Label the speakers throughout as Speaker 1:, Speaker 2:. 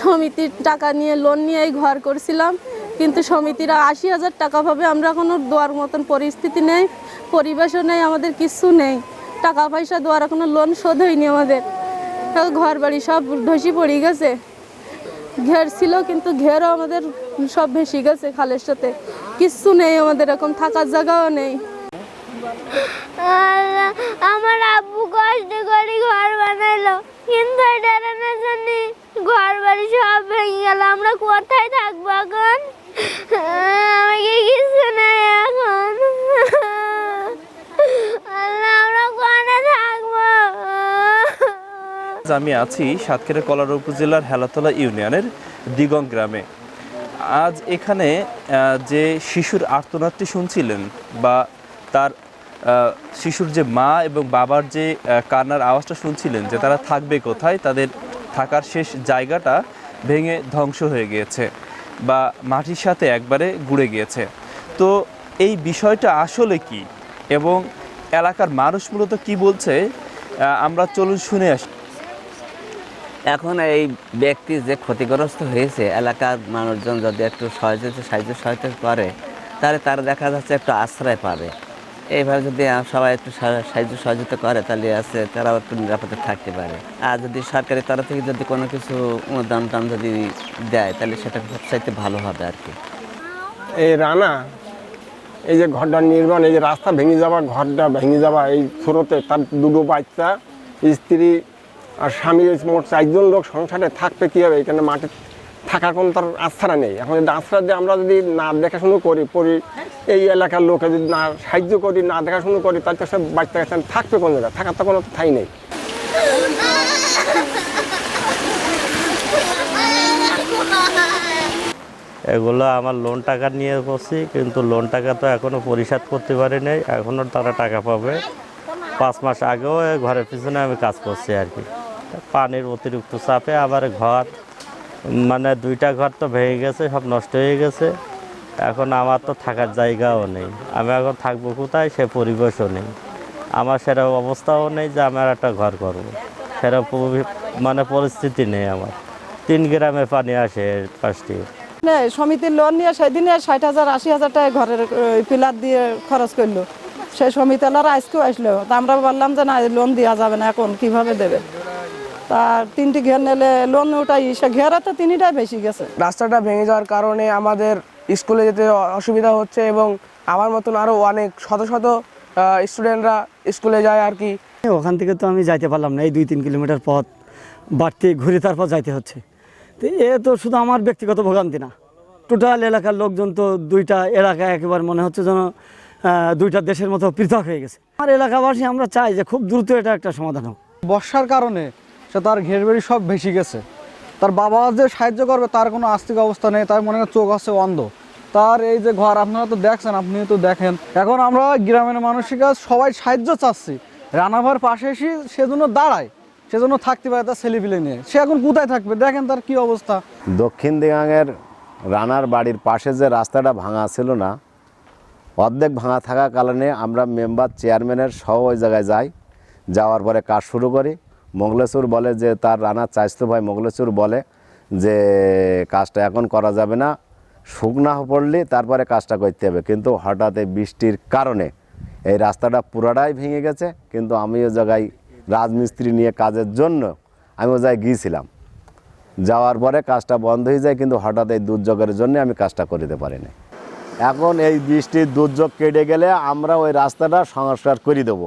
Speaker 1: সমিতির টাকা নিয়ে লোন নিয়ে এই ঘর করছিলাম। কিন্তু সমিতিরা আশি হাজার টাকা পাবে আমরা কোনো দেওয়ার মতন পরিস্থিতি নেই, পরিবেশও নেই, আমাদের কিছু নেই। টাকা পয়সা দেওয়ার কোনো লোন শোধ হয়নি আমাদের। ঘর বাড়ি সব ধসি পড়ে গেছে। ঘের ছিল কিন্তু ঘেরও আমাদের সব ভেসে গেছে খালের সাথে। কিচ্ছু নেই আমাদের, এখন থাকার জায়গাও নেই।
Speaker 2: আমার আব্বু কষ্ট করে ঘর বানাইলো। কিন্তু এটার জন্য ঘর বাড়ি সব ভেঙে গেল। আমরা কোথায় থাকব এখন? আমাকে কিছু নাই এখন। আমরা কোনে থাকব?
Speaker 3: আমি আছি সাতক্ষীরা কলার উপজেলার হেলাতলা ইউনিয়নের দিগং গ্রামে। আজ এখানে যে শিশুর আর্তনাদটি শুনছিলেন বা তার শিশুর যে মা এবং বাবার যে কান্নার আওয়াজটা শুনছিলেন যে তারা থাকবে কোথায়, তাদের থাকার শেষ জায়গাটা ভেঙে ধ্বংস হয়ে গিয়েছে বা মাটির সাথে একবারে গুড়ে গিয়েছে। তো এই বিষয়টা আসলে কি এবং এলাকার মানুষ মূলত কি বলছে আমরা চলুন শুনে আসি
Speaker 4: এখন এই ব্যক্তি যে ক্ষতিগ্রস্ত হয়েছে, এলাকার মানুষজন যদি একটু সহযোগিতা সাহায্য সহায়তা করে, তাহলে তারা দেখা যাচ্ছে একটু আশ্রয় পাবে। এইভাবে যদি সবাই একটু সাহায্য সহযোগিতা করে, তাহলে আছে, তারাও একটু নিরাপদে থাকতে পারে। আর যদি সরকারি তরফ থেকে যদি কোনো কিছু অনুদান টান যদি দেয়, তাহলে সেটা সবচাইতে ভালো হবে আর কি।
Speaker 5: এই রানা, এই যে ঘরটা নির্মাণ, এই যে রাস্তা ভেঙে যাওয়া, ঘরটা ভেঙে যাওয়া, এই স্রোতে তার দুটো বাচ্চা, স্ত্রী আর স্বামী মোট চারজন লোক সংসারে থাকবে কীভাবে এখানে মাঠে থাকার কোনো তার আশ্রা নেই। এখন যদি আমরা যদি না দেখাশুনো করি, পরি, এই এলাকার লোকে যদি না সাহায্য করি, না দেখাশুনো করি তাহলে তো সব বাচ্চা কাচ্চা থাকবে কোন জায়গায়? থাকার তো কোনো ঠাই নেই।
Speaker 6: এগুলো আমার লোন টাকা নিয়ে করছি কিন্তু লোন টাকা তো এখনও পরিশোধ করতে পারি নাই এখনও তারা টাকা পাবে। পাঁচ মাস আগেও ঘরের পিছনে আমি কাজ করছি আর কি। পানির অতিরিক্ত চাপে আবার ঘর মানে দুইটা ঘর তো ভেঙে গেছে, সব নষ্ট হয়ে গেছে। এখন আমার তো থাকার জায়গাও নেই। আমি এখন থাকব কোথায়? সে পরিবেশও নেই। আমার সেরকম অবস্থাও নেই যে আমার একটা ঘর করব। সেরকম মানে পরিস্থিতি নেই আমার। তিন গ্রামে পানি আসে
Speaker 7: পাঁচটি সমিতির লোন নিয়ে সেদিনে ষাট হাজার, আশি হাজার টাকা ঘরের পিলার দিয়ে খরচ করল। সেই সমিতি সমিতিওয়ালারা আজকেও আসলো। তা আমরা বললাম যে, না লোন দেওয়া যাবে না, এখন কীভাবে দেবে? তা তিনটি ঘের নিলে লোন ওটাই সে ঘেরা তো তিনটাই বেশি গেছে।
Speaker 8: রাস্তাটা ভেঙে যাওয়ার কারণে আমাদের স্কুলে যেতে অসুবিধা হচ্ছে এবং আমার মতন আরও অনেক শত শত স্টুডেন্টরা স্কুলে যায় আর কি।
Speaker 9: ওখান থেকে তো আমি যাইতে পারলাম না এই দুই তিন কিলোমিটার পথ বাড়তে ঘুরে তারপর যাইতে হচ্ছে। তো এ তো শুধু আমার ব্যক্তিগত ভোগান্তি না টোটাল এলাকার লোকজন তো দুইটা এলাকা একেবারে মনে হচ্ছে যেন দুইটা দেশের মতো পৃথক হয়ে গেছে। আমার এলাকাবাসী আমরা চাই যে খুব দ্রুত এটা একটা সমাধান হোক।
Speaker 10: বর্ষার কারণে সে তার ঘের বাড়ি সব ভেসে গেছে। তার বাবা যে সাহায্য করবে তার কোনো আস্তিক অবস্থা নেই, তার মনে হয় চোখ আছে অন্ধ। তার এই যে ঘর, আপনারা তো দেখছেন আপনি তো দেখেন। এখন আমরা গ্রামের মানসিক সবাই সাহায্য চাচ্ছি। রানাভার পাশে এসে সেজন্য দাঁড়ায় সেজন্য থাকতে পারে তার ছেলেপিলে নিয়ে। সে এখন কোথায় থাকবে? দেখেন তার কি অবস্থা।
Speaker 11: দক্ষিণ দিগাঙের রানার বাড়ির পাশে যে রাস্তাটা ভাঙা ছিল না, অর্ধেক ভাঙা থাকা কারণে আমরা মেম্বার, চেয়ারম্যানের সহ ওই জায়গায় যাই। যাওয়ার পরে কাজ শুরু করি। মোগলেশ্বর বলে যে, তার রানার চাইস্ত ভাই মোগলেশ্বর বলে যে, কাজটা এখন করা যাবে না শুকনা পড়লে তারপরে কাজটা করতে হবে। কিন্তু হঠাৎ এই বৃষ্টির কারণে এই রাস্তাটা পুরাটাই ভেঙে গেছে, কিন্তু আমি ও জায়গায় রাজমিস্ত্রি নিয়ে কাজের জন্য আমি ও জায়গায় গিয়েছিলাম। যাওয়ার পরে কাজটা বন্ধ হয়ে যায়, কিন্তু হঠাৎ এই দুর্যোগের জন্য আমি কাজটা করিতে পারিনি। এখন এই বৃষ্টির দুর্যোগ কেটে গেলে আমরা ওই রাস্তাটা সংস্কার করে দেবো।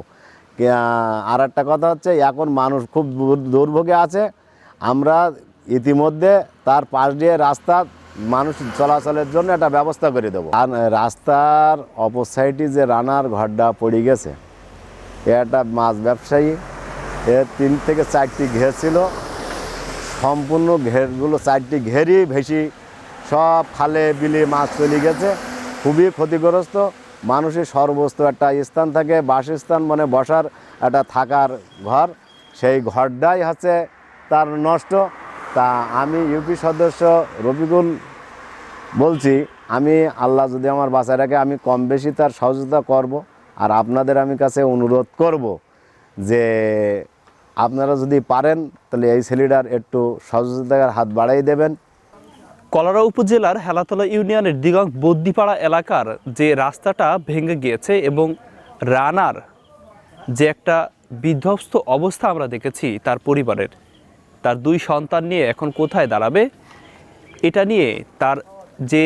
Speaker 11: আর একটা কথা হচ্ছে, এখন মানুষ খুব দুর্ভোগে আছে। আমরা ইতিমধ্যে তার পাশ দিয়ে রাস্তা মানুষ চলাচলের জন্য একটা ব্যবস্থা করে দেবো। আর রাস্তার অপর সাইডে যে রানার ঘরটা পড়ে গেছে, এ একটা মাছ ব্যবসায়ী এর তিন থেকে চারটি ঘের ছিল। সম্পূর্ণ ঘেরগুলো চারটি ঘেরই ভেসি সব খালে বিলে মাছ চলে গেছে। খুবই ক্ষতিগ্রস্ত। মানুষের সর্বস্ত একটা স্থান থাকে, বাসস্থান মানে বসার একটা থাকার ঘর। সেই ঘরটাই হচ্ছে তার নষ্ট। তা আমি ইউপি সদস্য রফিকুল বলছি, আমি আল্লাহ যদি আমার বাঁচায় রাখে, আমি কম বেশি তার সহযোগিতা করব আর আপনাদের আমি কাছে অনুরোধ করব যে আপনারা যদি পারেন, তাহলে এই ছেলেটার একটু সহযোগিতার হাত বাড়াই দেবেন।
Speaker 3: কলারা উপজেলার হেলাতলা ইউনিয়নের দিগং বদ্দিপাড়া এলাকার যে রাস্তাটা ভেঙে গিয়েছে এবং রানার যে একটা বিধ্বস্ত অবস্থা আমরা দেখেছি তার পরিবারের, তার দুই সন্তান নিয়ে এখন কোথায় দাঁড়াবে, এটা নিয়ে তার যে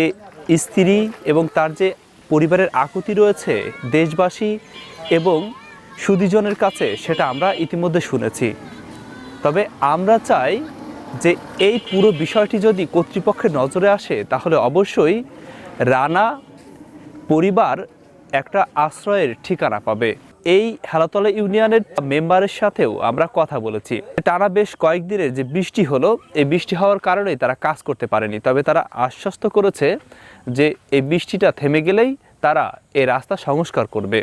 Speaker 3: স্ত্রী এবং তার যে পরিবারের আকুতি রয়েছে দেশবাসী এবং সুদীজনের কাছে, সেটা আমরা ইতিমধ্যে শুনেছি। তবে আমরা চাই যে এই পুরো বিষয়টি যদি কর্তৃপক্ষের নজরে আসে, তাহলে অবশ্যই রানা পরিবার একটা আশ্রয়ের ঠিকানা পাবে। এই হেলাতলা ইউনিয়নের মেম্বারের সাথেও আমরা কথা বলেছি। টানা বেশ কয়েকদিনের যে বৃষ্টি হলো, এই বৃষ্টি হওয়ার কারণেই তারা কাজ করতে পারেনি। তবে তারা আশ্বস্ত করেছে যে এই বৃষ্টিটা থেমে গেলেই তারা এই রাস্তা সংস্কার করবে।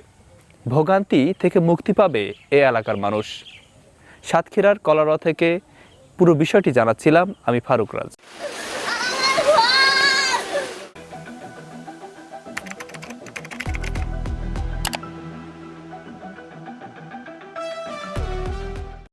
Speaker 3: ভোগান্তি থেকে মুক্তি পাবে এ এলাকার মানুষ। সাতক্ষীরার কলারোয়া থেকে পুরো বিষয়টি জানাচ্ছিলাম আমি ফারুক রাজ।